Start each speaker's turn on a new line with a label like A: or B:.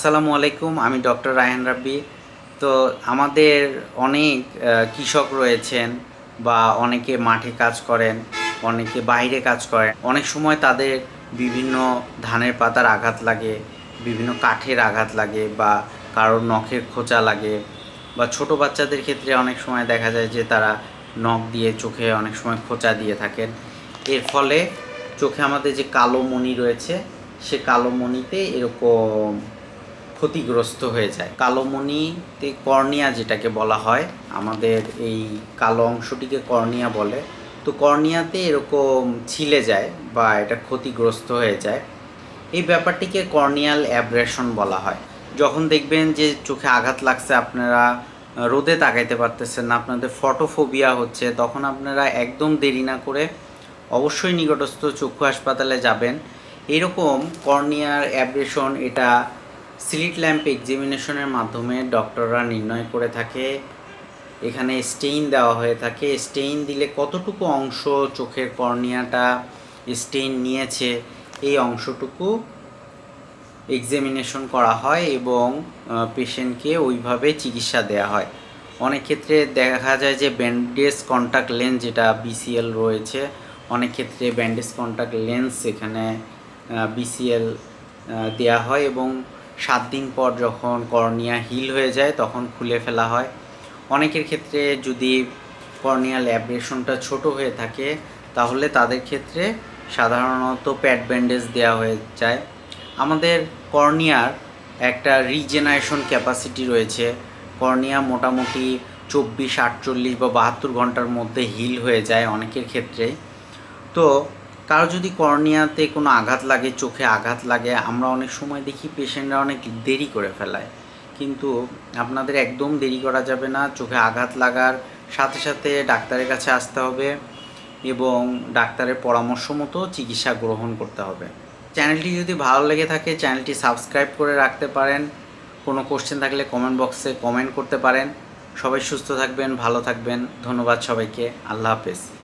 A: আসসালামু আলাইকুম, আমি ডক্টর রায়হান রাব্বি। তো আমাদের অনেক কৃষক রয়েছেন বা অনেকে মাঠে কাজ করেন, অনেকে বাইরে কাজ করেন। অনেক সময় তাদের বিভিন্ন ধানের পাতার আঘাত লাগে, বিভিন্ন কাঠের আঘাত লাগে বা কারোর নখের খোঁচা লাগে বা ছোট বাচ্চাদের ক্ষেত্রে অনেক সময় দেখা যায় যে তারা নখ দিয়ে চোখে অনেক সময় খোঁচা দিয়ে থাকেন। এর ফলে চোখে আমাদের যে কালো মণি রয়েছে, সে কালো মণিতে এরকম ক্ষতিগ্রস্ত হয়ে যায়। কালো মণিতে কর্নিয়া যেটাকে বলা হয়, আমাদের এই কালো অংশটিকে কর্নিয়া বলে। তো কর্নিয়াতে এরকম ছিলে যায় বা এটা ক্ষতিগ্রস্ত হয়ে যায়। এই ব্যাপারটিকে কর্নিয়াল অ্যাব্রেশন বলা হয়। যখন দেখবেন যে চোখে আঘাত লাগছে, আপনারা রোদে তাকাইতে পারতেছেন না, আপনাদের ফটোফোবিয়া হচ্ছে, তখন আপনারা একদম দেরি না করে অবশ্যই নিকটস্থ চক্ষু হাসপাতালে যাবেন। এরকম কর্নিয়ার অ্যাব্রেশন এটা স্লিট ল্যাম্প এক্সামিনেশনের মাধ্যমে ডক্টররা নির্ণয় করে থাকে। এখানে স্টেইন দেওয়া হয়ে থাকে। স্টেইন দিলে কতটুকু অংশ চোখের কর্নিয়াটা স্টেইন নিয়েছে, এই অংশটুকু এক্সামিনেশন করা হয় এবং পেশেন্টকে ওইভাবে চিকিৎসা দেওয়া হয়। অনেক ক্ষেত্রে দেখা যায় যে ব্যান্ডেজ কন্টাক্ট লেন্স যেটা বিসিএল রয়েছে, অনেক ক্ষেত্রে ব্যান্ডেজ কন্টাক্ট লেন্স এখানে বিসিএল দেওয়া হয় এবং সাত দিন পর যখন কর্নিয়া হিল হয়ে যায়, তখন খুলে ফেলা হয়। অনেকের ক্ষেত্রে যদি কর্নিয়াল অ্যাব্রেশনটা ছোট হয়ে থাকে, তাহলে তাদের ক্ষেত্রে সাধারণত প্যাড ব্যান্ডেজ দেওয়া হয়ে যায়। আমাদের কর্নিয়ার একটা রিজেনারেশন ক্যাপাসিটি রয়েছে। কর্নিয়া মোটামুটি চব্বিশ, আটচল্লিশ বা বাহাত্তর ঘণ্টার মধ্যে হিল হয়ে যায় অনেকের ক্ষেত্রে তো কারও যদি কর্নিয়াতে কোনো আঘাত লাগে, চোখে আঘাত লাগে, আমরা অনেক সময় দেখি পেশেন্টরা অনেক দেরি করে ফেলায়। কিন্তু আপনাদের একদম দেরি করা যাবে না, চোখে আঘাত লাগার সাথে সাথে ডাক্তারের কাছে আসতে হবে এবং ডাক্তারের পরামর্শ মতো চিকিৎসা গ্রহণ করতে হবে। চ্যানেলটি যদি ভালো লেগে থাকে, চ্যানেলটি সাবস্ক্রাইব করে রাখতে পারেন। কোনো কোশ্চেন থাকলে কমেন্ট বক্সে কমেন্ট করতে পারেন। সবাই সুস্থ থাকবেন, ভালো থাকবেন। ধন্যবাদ সবাইকে। আল্লাহ হাফেজ।